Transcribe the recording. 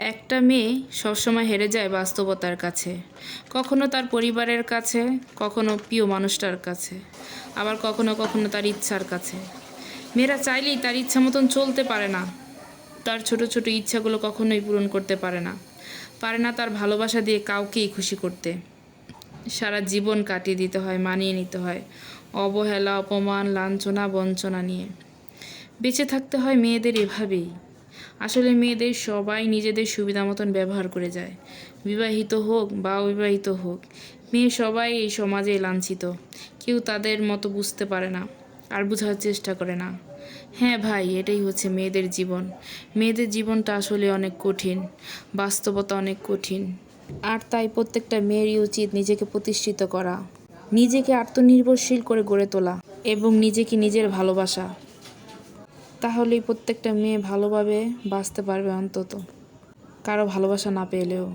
একটা মেয়ে সবসময় হেরে যায় বাস্তবতার কাছে। কখনো তার পরিবারের কাছে, কখনো প্রিয় মানুষটার কাছে, আবার কখনো কখনো তার ইচ্ছার কাছে। মেয়েরা চাইলেই তার ইচ্ছা মতন চলতে পারে না। তার ছোট ছোট ইচ্ছাগুলো কখনোই পূরণ করতে পারে না। পারে না তার ভালোবাসা দিয়ে কাউকেই খুশি করতে। সারা জীবন কাটিয়ে দিতে হয়, মানিয়ে নিতে হয়, অবহেলা, অপমান, লাঞ্ছনা, বঞ্চনা নিয়ে। বেঁচে থাকতে হয় মেয়েদের এভাবেই। আসলে মেয়েদের সবাই নিজেদের সুবিধা মতন ব্যবহার করে যায়। বিবাহিত হোক বা অবিবাহিত হোক, মেয়ে সবাই এই সমাজে লাঞ্ছিত। কেউ তাদের মতো বুঝতে পারে না আর বোঝার চেষ্টা করে না। হ্যাঁ ভাই, এটাই হচ্ছে মেয়েদের জীবন। মেয়েদের জীবনটা আসলে অনেক কঠিন, বাস্তবতা অনেক কঠিন। আর তাই প্রত্যেকটা মেয়েরই উচিত নিজেকে প্রতিষ্ঠিত করা। নিজেকে আত্মনির্ভরশীল করে গড়ে তোলা এবং নিজেকে নিজের ভালোবাসা। তাহলেই প্রত্যেকটা মেয়ে ভালোভাবে বাঁচতে পারবে অন্তত। কারও ভালোবাসা না পেলেও।